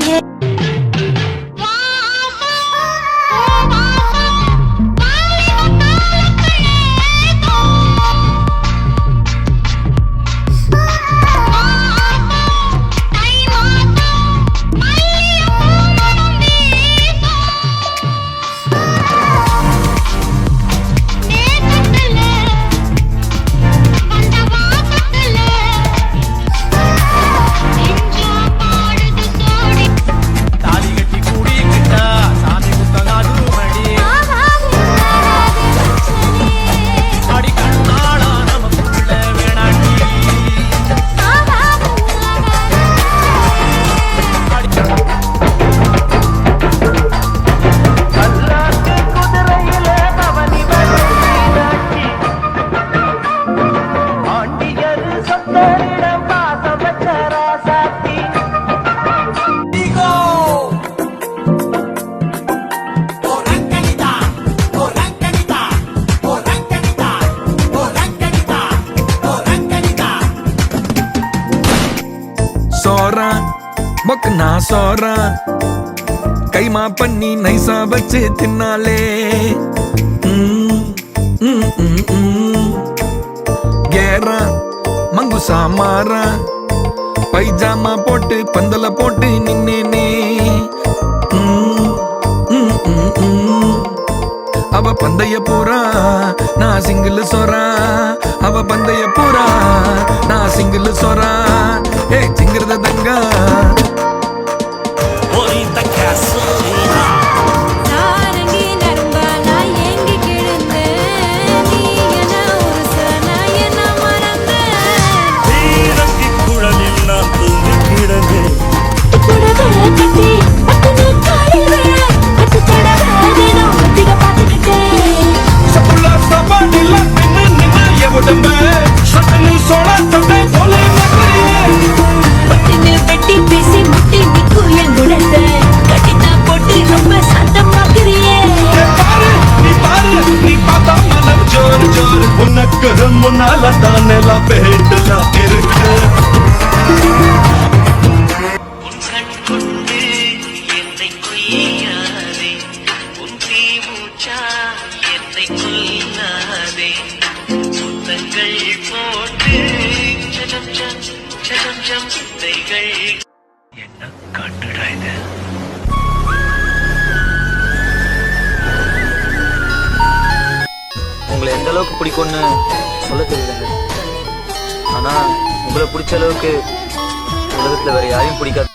也。சோறா நான் சோறா கைமா பண்ணி நைசா வச்சு தின்னாலே. கேரா மங்குசா மாறா பைஜாமா போட்டு பந்தல போட்டு நின்னேனே. அவ பந்தய பூரா நான் சிங்கிள் சொரா அவ பந்தய பூரா நான் சிங்கிள் சொரா Absolutely. உனக்கு முன்னால தான் எல்லாம் பேட்டலாம் இருக்கு என்னை கொய்யாதே. உன் எந்த அளவுக்கு பிடிக்கும்னு சொல்ல தெரியலங்க. ஆனா உங்களை பிடிச்ச அளவுக்கு உலகத்தில் வேற யாரையும் பிடிக்காது.